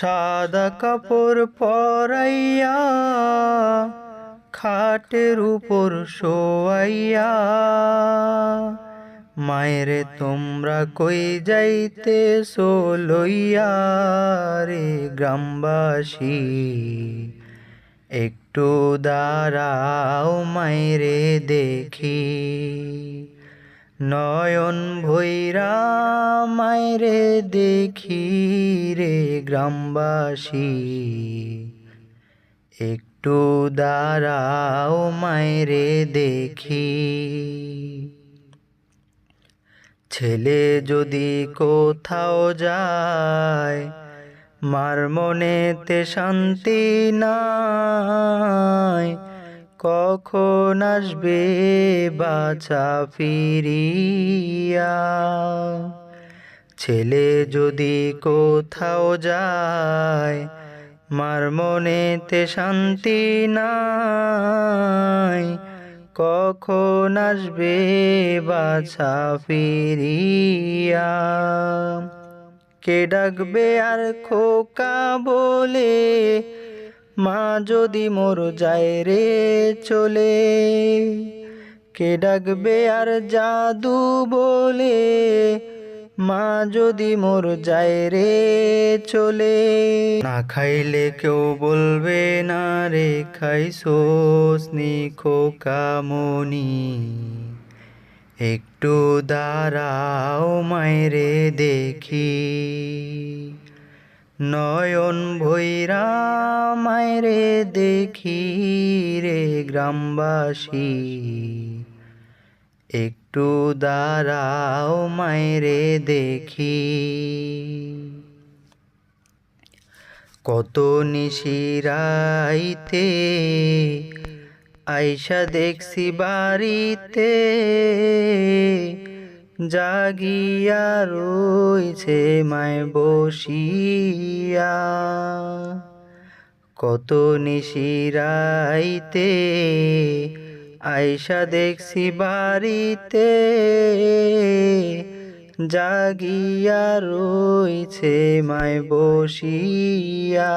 সাদা কাপড় পরাইয়া, খাটের উপর শোয়াইয়া, মায়েরে তোমরা কই যাইতে লইয়া রে গ্রামবাসী? একটু দাঁড়াও মায়েরে দেখি। নয়ন ভৈরা মায়েরে দেখি রে গ্রামবাসী। একটু দাঁড়াও মায়েরে দেখি। ছেলে যদি কোথাও যায়, মার মনেতে শান্তি নাই। কখন আসবে বাছা ফিরিয়া? ছেলে যদি কোথাও যায়, মার মনেতে শান্তি নাই। কখন আসবে বাছা ফিরিয়া? কে ডাকবে আর খোকা বলে মা যদি মোর যায় রে চলে, কে ডাকবে আর জাদু বলে? মা যদি মোর যায় রে চলে, না খাইলে কেউ বলবে, না রে খাইছোস নি খোকা মনি একটু দাঁড়াও মায়েরে দেখি। নয়ন ভৈরা মায়েরে দেখি রে গ্রামবাসী। একটু দাঁড়াও মায়েরে দেখি। কত নিশিরাইতে আইসা দেখছি বাড়িতে। জাগিয়া রইছে মায় বসিয়া। কত নিশিরাইতে আয়সা দেখছি বাড়িতে। জাগিয়া রইছে মায় বসিয়া।